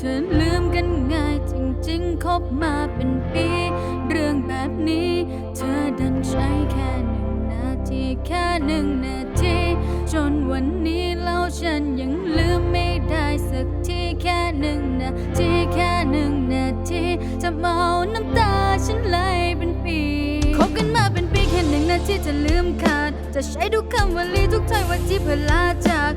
เธอลืมกันง่ายจริงๆ คบมาเป็นปี เรื่องแบบนี้ เธอดันใช้แค่หนึ่งนาทีแค่หนึ่งนาที จนวันนี้แล้วฉันยังลืมไม่ได้สักทีแค่หนึ่งนาทีแค่หนึ่งนาทีจะเมาน้ำตาฉันไหลเป็นปีคบกันมาเป็นปีแค่หนึ่งนาทีจะลืมขาด จะใช้ทุกคำวลีทุกถ้อยวันที่เพื่อลาจาก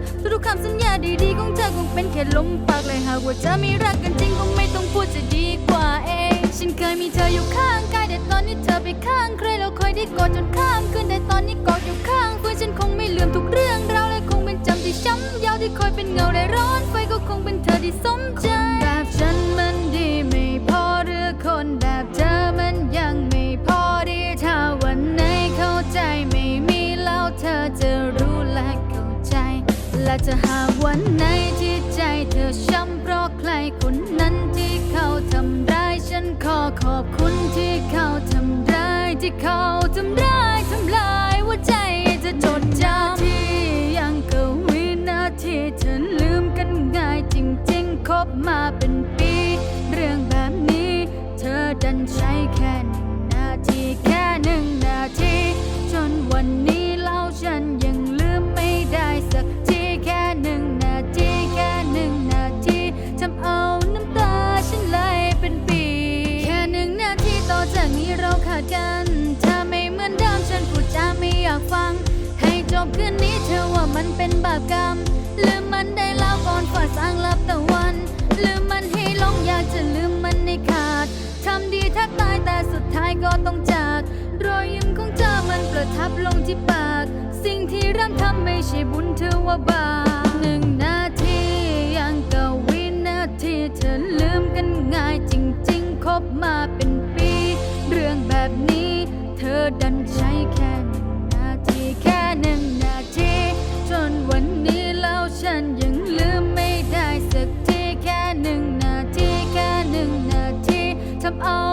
ธอคงเป็นแค่ลมปากเลยหากว่าจะมีรักกันจริงคงไม่ต้องพูดจะดีกว่าเอง ฉันเคยมีเธออยู่ข้างกายแต่ตอนนี้เธอไปข้างใครเราคอยได้กอดจนข้ามคืนแต่ตอนนี้กอดอยู่ข้างเพื่อนฉันคงไม่ลืมทุกเรื่องราวและคงเป็นจำที่ช้ำยาวที่คอยเป็นเงาและร้อนไฟก็คงเป็นเธอที่สมใจแบบฉันมันดีไม่พอหรือคนแบบเธอมันยังไม่พอดีถ้าวันไหนเข้าใจไม่มีแล้วเธอจะรู้และเข้าใจและจะหากวันไหน ใจเธอช้ำเพราะใครคนนั้นที่เขาทำร้ายฉันขอขอบคุณที่เขาทำร้ายที่เขาทำร้ายทำลายหัวใจจะจดจำที่ยังกับวินาทีเธอลืมกันง่ายจริงๆคบมาเป็นปี เรื่องแบบนี้ เธอดันใช้แค่ จากนี้เราขาดกันถ้าไม่เหมือนเดิมฉันพูดจาไม่อยากฟัง ให้จบคืนนี้เธอว่ามันเป็นบาปกรรม ลืมมันได้แล้วก่อนฝ่าสร้างลับตะวัน ลืมมันให้ลงอยากจะลืมมันในขาด ทำดีแทบตายแต่สุดท้ายก็ต้องจาก รอยยิ้มของเธอมันประทับลงที่ปาก สิ่งที่เริ่มทำไม่ใช่บุญเธอว่าบาป สัก